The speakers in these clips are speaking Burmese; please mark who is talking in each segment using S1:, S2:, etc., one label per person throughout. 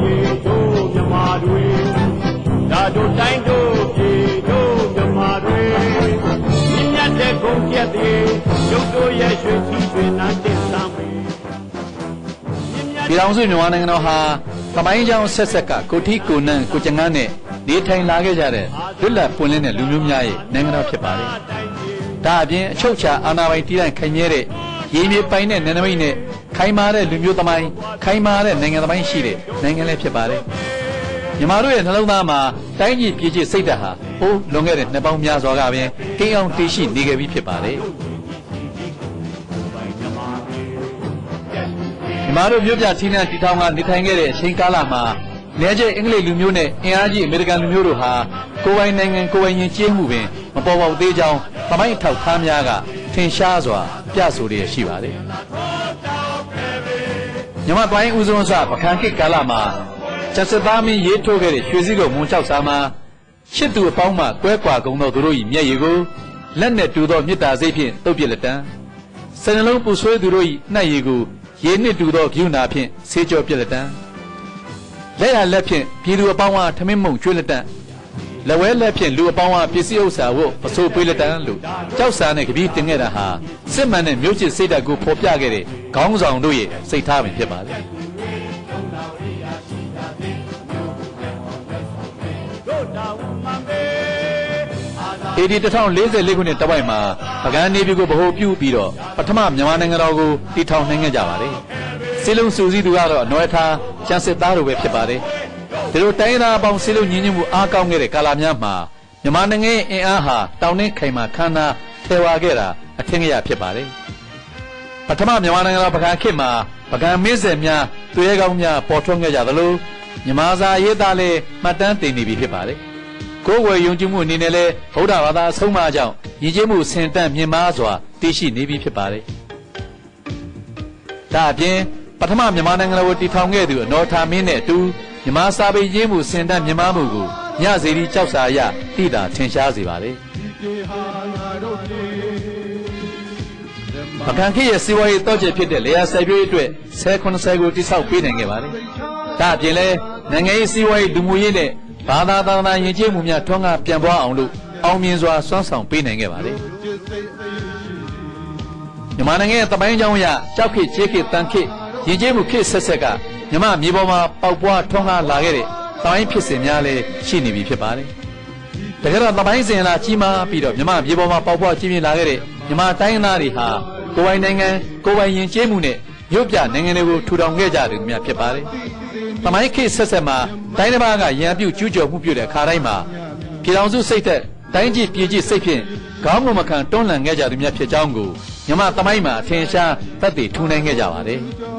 S1: တို့ပြေတို့မြမာတွေဒါတို့တိုင်းတို့ပြေတို့မြမာတွေမြင့်မြတ်တဲ့ဂုံပြက်တွေရုပ်တို့ရဲ့ရွှေချီရွှေနာတင်စမ်းမေမြင့်မြတ်
S2: ပြည်ထောင်စုမြန်မာနိုင်ငံတော်ဟာသမိုင်းကြောင်းဆက်ဆက်ကကိုထီကိုနန်းကိုကျငန်းနဲ့နေထိုင်လာခဲ့ကြတဲ့လွတ်လပ်ပွင့်လင်းတဲ့လူမျိုးများရဲ့နိုင်ငံတော်ဖြစ်ပါတယ်။ဒါအပြင်အချုပ်အခြာအာဏာပိုင်တည်တံ့ခိုင်မြဲတဲ့ရေမြေပိုင်တဲ့နယ်နိမိတ်နဲ့ ခိုင်မာတဲ့လူမျိုးသမိုင်းခိုင်မာတဲ့နိုင်ငံသမိုင်းရှိတဲ့နိုင်ငံလည်းဖြစ်ပါတယ်။မြန်မာတို့ရဲ့နှလုံးသားမှာတိုင်းပြည်ပြည်ချစ်စိတ်ဓာတ်ဟာဟိုးလွန်ခဲ့တဲ့နှစ်ပေါင်းများစွာကပင်ကိန်းအောင်တည်ရှိနေခဲ့ပြီးဖြစ်ပါတယ်။မြန်မာတို့မြို့ပြချင်းနှံတီထောင်ကနေထိုင်ခဲ့တဲ့အချိန်ကာလမှာလဲကျဲအင်္ဂလိပ်လူမျိုးနဲ့အင်အားကြီးအမေရိကန်လူမျိုးတို့ဟာကိုယ်ပိုင်နိုင်ငံကိုယ်ပိုင်ရင်ကျေးမှုပင်မပေါ်ပေါက်သေးကြောင်းသမိုင်းအထောက်အထားများကထင်ရှားစွာပြဆိုရရှိပါတယ်။ မြန်မာတိုင်းဦးဆုံးစပကံခေတ်ကာလမှာကျဆက်သားမင်းရေးထိုးခဲ့တဲ့ရွှေစည်းကုန်းမွန်ချောက်စာမှာချစ်သူအပေါင်းမှကွဲကွာကုန်သောသူတို့၏မျက်ရည်ကိုလက်နဲ့တူသောမေတ္တာစိတ်ဖြင့်တုပ်ပြလက်တံစနှလုံးပူဆွေးသူတို့၏နှက်ရည်ကိုရေနစ်တူသောဂိူနာဖြင့်ဆေးကြောပြက်လက်တံလက်ရလက်ဖြင့်ပြည်သူအပေါင်းအားထမင်းမုံကျွေးလက်တံ လက်ဝဲလက်ဖြင့်လူအပေါင်းအားပစ္စည်းဥစ္စာဝတ်ပစိုးပေးလက်တံလို့ကြောက်စာနဲ့ကပီးတင်ခဲ့တာဟာစစ်မှန်တဲ့မြို့ချစ်စိတ်ဓာတ်ကိုဖော်ပြခဲ့တဲ့ခေါင်းဆောင်တို့ရဲ့စိတ်ထားပင်ဖြစ်ပါတယ်
S1: တို့တာဝန်မှန်ပေ
S2: AD 1044ခုနှစ်တဝိုက်မှာပကန်းနေပြည်ကိုဗဟိုပြုပြီးတော့ပထမမြန်မာနိုင်ငံတော်ကိုတည်ထောင်နိုင်ခဲ့ကြပါတယ်။စီလုံးစုစည်းသူကတော့အနော်ထားကျန်စစ်သားတို့ပဲဖြစ်ပါတယ်။ ဒီလိုတိုင်းသားအပေါင်းစီလုံးညီညွတ်မှုအားကောင်းခဲ့တဲ့ကာလများမှာမြန်မာနိုင်ငံရဲ့အင်အားဟာတောင်နှင်းခိုင်မာခမ်းနားထဲဝါခဲ့တာအထင်ကြီးဖြစ်ပါတယ်။ပထမမြန်မာနိုင်ငံတော်ပကံခေတ်မှာပကံမင်းဆက်များသူရဲကောင်းများပေါ်ထွန်းခဲ့ကြသလိုမြန်မာစာရေးသားလည်းမှတ်တမ်းတင်နေပြီဖြစ်ပါတယ်။ကိုယ်ဝယ်ယုံကြည်မှုအနေနဲ့လဲဗုဒ္ဓဘာသာအဆုံးအမကြောင့်ယဉ်ကျေးမှုဆင်တန့်မြင့်မားစွာတည်ရှိနေပြီဖြစ်ပါတယ်။ဒါအပြင်ပထမမြန်မာနိုင်ငံတော်ကိုတည်ထောင်ခဲ့သူအနော်ထာမင်းနဲ့အတူ မြန်မာစာပေရင်းမှုဆင်တန့်မြင့်မားမှုကိုညစီရီကြောက်စာရတိတာထင်ရှားစေပါတယ်။ပကံခေတ်ရဲ့စီးပွားရေးတောကျဖြစ်တဲ့လေယာစိုက်ပျိုးရေးအတွက်10 90ကိုတိစောက်ပေးနိုင်ခဲ့ပါတယ်။ဒါအပြင်လဲနိုင်ငံရေးစီးပွားရေးလူမှုရေးနဲ့ဘာသာသာသနာယဉ်ကျေးမှုများထွန်းကားပြန်ပွားအောင်လို့အောင်မြင်စွာစွမ်းဆောင်ပေးနိုင်ခဲ့ပါတယ်။မြန်မာနိုင်ငံရဲ့တပိုင်းကြောင်းအရကြောက်ခေတ်ချေးခေတ်တန်ခေတ်ယဉ်ကျေးမှုခေတ်ဆက်ဆက်က မြမမြေပေါ်မှာပေါက်ပွားထွန်းကားလာခဲ့တဲ့တပိုင်းဖြစ်စဉ်များလည်းရှိနေပြီဖြစ်ပါတယ်။တကယ်တော့တပိုင်းစဉ်လာကြီးမားပြီးတော့မြမမြေပေါ်မှာပေါက်ပွားကြီးမြင့်လာခဲ့တဲ့မြမတိုင်းသားတွေဟာကိုယ်ပိုင်နိုင်ငံကိုယ်ပိုင်ယဉ်ကျေးမှုနဲ့ရုပ်ပြနိုင်ငံတွေကိုထူထောင်ခဲ့ကြတယ်များဖြစ်ပါတယ်။တမိုင်းခေတ်ဆက်ဆက်မှာတိုင်းတစ်ပါးကရန်ပြုတ်ကျူးကျော်မှုပြုတဲ့ခါတိုင်းမှာပြည်တော်စုစိတ်သက်တိုင်းကြည့်ပြည်ကြည့်စိတ်ဖြင့်ခေါင်းမမခံတွန်းလှန်ခဲ့ကြသူများဖြစ်ကြောင်းကိုမြမသမိုင်းမှာအထင်ရှားသက်သေထူနိုင်ခဲ့ကြပါတယ်။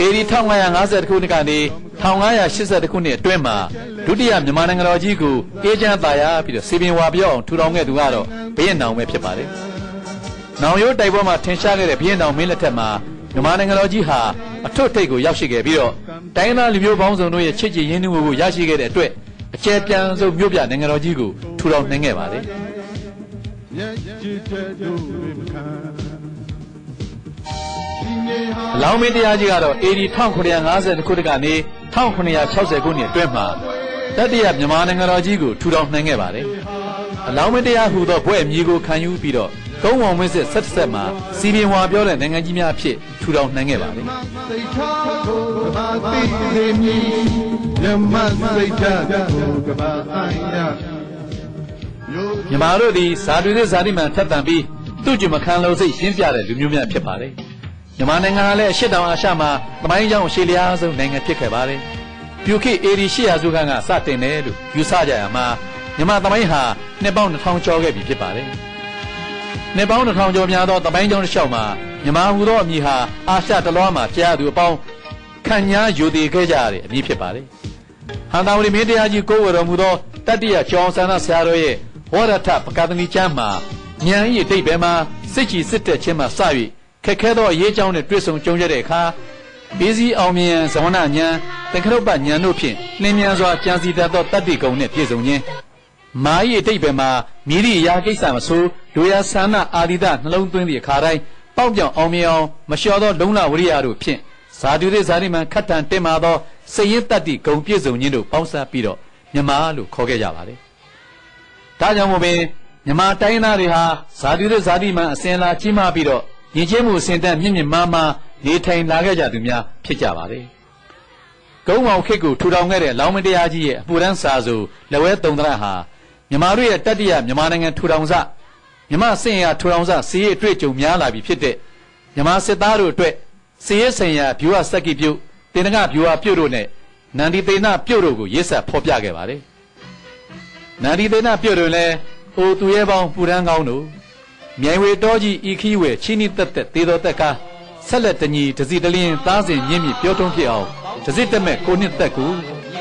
S2: အေဒီ1550ခုနှစ်ကနေ1580ခုနှစ်အတွင်းမှာဒုတိယမြန်မာနိုင်ငံတော်ကြီးကိုအေးချမ်းသာယာပြီးတော့စီပင်ဝါပြောင်းထူထောင်ခဲ့သူကတော့ဘုရင်နောင်ပဲဖြစ်ပါတယ်။နောင်ရိုးတိုက်ပွဲမှာထင်ရှားခဲ့တဲ့ဘုရင်နောင်မင်းလက်ထက်မှာမြန်မာနိုင်ငံတော်ကြီးဟာအထွတ်ထိပ်ကိုရောက်ရှိခဲ့ပြီးတော့တိုင်းသားလူမျိုးပေါင်းစုံတို့ရဲ့ချစ်ကြည်ရင်းနှီးမှုကိုရရှိခဲ့တဲ့အတွက်အကျယ်ပြန့်ဆုံးမြို့ပြနိုင်ငံတော်ကြီးကိုထူထောင်နိုင်ခဲ့ပါတယ်။ အလောင်းမင်းတရားကြီးကတော့ AD 1950ခုနှစ်ကနေ1960ခုနှစ်အတွင်းမှာတတိယမြန်မာနိုင်ငံတော်ကြီးကိုထူထောင်နိုင်ခဲ့ပါတယ်။အလောင်းမင်းတရားဟူသောဘွဲ့အမည်ကိုခံယူပြီးတော့ကုန်းဝံဝင်းစစ်ဆက်ဆက်မှာစီပင်ဝါပြောတဲ့နိုင်ငံကြီးများအဖြစ်ထူထောင်နိုင်ခဲ့ပါတယ်
S3: စိတ်ထားကိုကဘာသိစေမည်မြမစိတ်ထားကိုကဘာအိုင်ရ။
S2: မြန်မာတို့သည်ဇာတိသစ်ဇာတိမှန်ထက်သန်ပြီးသူ့ကြမခံလို့စိတ်ရှင်းပြတဲ့လူမျိုးများဖြစ်ပါတယ်။ မြန်မာနိုင်ငံကလည်းအရှစ်တောင်အာရှမှာသမိုင်းကြောင်းအရှေ့လျားဆုံးနိုင်ငံဖြစ်ခဲ့ပါတယ်။ပြူခေတ် AD 800စုခန်းကစတင်တယ်လို့ယူဆကြရမှာမြန်မာသမိုင်းဟာနှစ်ပေါင်း2000ကျော်ခဲ့ပြီဖြစ်ပါတယ်။နှစ်ပေါင်း2000ကျော်များသောသမိုင်းကြောင်းတစ်လျှောက်မှာမြန်မာဟူသောအမည်ဟာအာရှတလွှားမှာကြားသူအပေါင်းခံညာယူတည်ခဲ့ကြရတဲ့အမည်ဖြစ်ပါတယ်။ဟန်တာဝရီမင်းတရားကြီးကိုယ်ဝယ်တော်မူသောတတ္တိယကျောင်းဆန္ဒဆရာတော်ရဲ့ဝရထပကသနီကျမ်းမှာဉာဏ်၏အတိတ်ဘယ်မှာစစ်ကြည်စစ်တက်ခြင်းမှစ၍ ခက်ခဲသောအရေးအကြောင်းနှင့်တွေ့ဆုံကြုံရတဲ့အခါဘေးစည်းအောင်မြင်ဇဝနဉာဏ်သင်္ခရုပ္ပဉာဏ်တို့ဖြင့်လင်းမြန်စွာကြံစီတတ်သောတတ္တိကုံနှင့်ပြည့်စုံခြင်းမာ၏အတိတ်ဘယ်မှာမိရိယာကိစ္စမဆိုလူရဆန္ဒအာရိဒနှလုံးသွင်းသည့်အခါတိုင်းပေါက်ပြောင်အောင်မြင်အောင်မလျှော်သောလုံလဝရိယတို့ဖြင့်စဇာတုရိဇာတိမန်ခတ်တန်တင်မာသောစည်ရင်တတ္တိဂုံပြည့်စုံခြင်းတို့ပေါင်းစပ်ပြီးတော့မြမလို့ခေါ်ခဲ့ကြပါတယ်။ဒါကြောင့်မို့ပင်မြမတိုင်းသားတွေဟာဇာတုရိဇာတိမန်အစဉ်လာကြီးမားပြီးတော့ ယဉ်ကျေးမှုအစဉ်တက်မြင့်မြင့်မားမားနေထိုင်လာခဲ့ကြသူများဖြစ်ကြပါတယ်။ကုန်းမောင်ခေတ်ကိုထူထောင်ခဲ့တဲ့လောင်းမတရားကြီးရဲ့အပူရန်စာဆိုလက်ဝဲတုံတရဟာမြမတို့ရဲ့တတ္တိယမြန်မာနိုင်ငံထူထောင်စမြမစင်ရထူထောင်စစီးရဲ့အတွေ့အကြုံများလာပြီဖြစ်တဲ့မြမစစ်သားတို့အတွက်စီးရဲဆိုင်ရာဗျူဟာစက္ကိပြုတ်တင်ငါဗျူဟာပြုတ်တို့နဲ့နန္ဒီသေနပြုတ်တို့ကိုရေးဆက်ဖော်ပြခဲ့ပါတယ်။နန္ဒီသေနပြုတ်တို့လည်းအိုသူရဲပေါင်းပူရန်ကောင်းတို့ မြိုင်ဝေတော်ကြီးဤခီးဝဲချင်းနီတက်တက်သေးတော်တက်ကားဆက်လက်တညီတစီတလင်းသားစဉ်မြင့်မြင့်ပြောထုံးဖြစ်အောင်တစီတက်မဲ့ကိုနှစ်သက်ကူ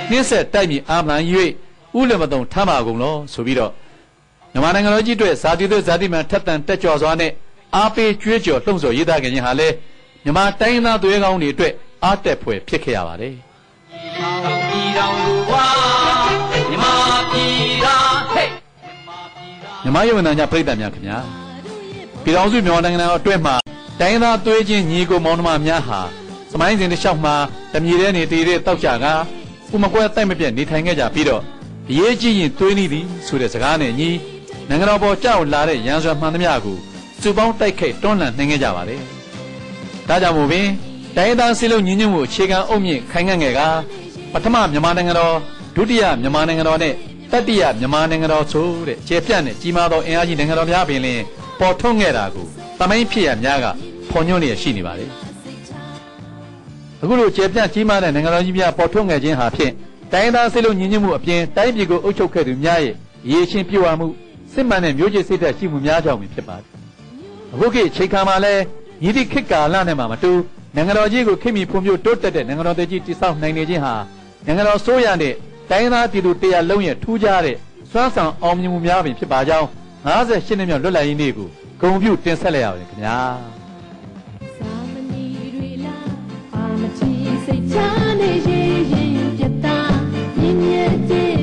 S2: နှင်းဆက်တိုက်မြင့်အာမလန်၍ဥလမတုံထမ်းပါကုန်လောဆိုပြီးတော့မြန်မာနိုင်ငံတော်ကြီးအတွက်ဇာတိသွေးဇာတိမှန်ထက်တန်တက်ကြော်စွာနဲ့အားပေးကြွေးကြော်လှုံ့ဆော်ရေးသားခဲ့ခြင်းဟာလဲမြန်မာတိုင်းသားသွေးကောင်းတွေအတွက်အားတက်ဖွယ်ဖြစ်ခဲ့ရပါတယ်
S4: ပြည်တော်လူဝါမြမပြည်သာဟဲ့
S2: မြန်မာယုံနာညပြည်သက်များခင်ဗျာ ပြည်တော်စုမြန်မာနိုင်ငံတော်အတွက်မှာတိုင်းသားသွေးချင်းညီကိုမောင်နှမများဟာစမိုင်းစဉ်တစ်လျှောက်မှာတမြေတဲ့နေတည်တဲ့တောက်ကြကဥမကွဲတိုက်မပြတ်နေထိုင်ခဲ့ကြပြီးတော့အရေးကြီးရင်သွေးနည်းသည်ဆိုတဲ့စကားနဲ့ညီနိုင်ငံတော်ပေါ်ကြောက်လာတဲ့ရန်စွာမှန်သမျှကိုစုပေါင်းတိုက်ခိုက်တွန်းလှန်နိုင်ခဲ့ကြပါတယ်ဒါကြောင့်မို့ပင်တိုင်းသားစည်းလုံးညီညွတ်မှုအခြေခံအုတ်မြင့်ခိုင်ငံ့ငယ်ကပထမမြန်မာနိုင်ငံတော်ဒုတိယမြန်မာနိုင်ငံတော်နဲ့တတိယမြန်မာနိုင်ငံတော်ဆိုတဲ့ကျေပြန့်တဲ့ကြီးမားသောအင်အားကြီးနိုင်ငံတော်များပင်လင် ပေါ်ထွန်းခဲ့တာကိုတမိုင်းဖြစ်ရများကဖော်ညွှန်းနေရရှိနေပါတယ်အခုလိုကျေပြန့်ကြီးမားတဲ့နိုင်ငံတော်ကြီးများပေါ်ထွန်းခဲ့ခြင်းဟာဖြင့်တိုင်းသားစည်းလုံးညီညွတ်မှုအပြင်တိုင်းပြည်ကိုအုပ်ချုပ်ခဲ့သူများရဲ့ရေရှင်ပြည့်ဝမှုစစ်မှန်တဲ့မျိုးချစ်စိတ်ဓာတ်ရှိမှုများကြောင့်ဖြစ်ပါတယ်အခုခေတ်ချိန်ခါမှာလဲညီတိခေတ်ကာလနဲ့မှမတူနိုင်ငံတော်ကြီးကိုခိမိဖွံ့ဖြိုးတိုးတက်တဲ့နိုင်ငံတော်တကြီးတည်ဆောက်နိုင်နေခြင်းဟာနိုင်ငံတော်ဆိုးရတဲ့တိုင်းသားပြည်သူတရားလုံးရဲ့ထူးခြားတဲ့စွမ်းဆောင်အောင်မြင်မှုများပင်ဖြစ်ပါကြောင်း 58နှစ်မြောက်လွတ်လပ်ရေးနေ့ကိုဂုဏ်ပြုတင်ဆက်လိုက်ရပါတယ်ခင်ဗျာ
S5: စာမဏီတွေလာအာမချီစိတ်ချနေရေရင်ပြတ်သားမြင်မြဲတဲ့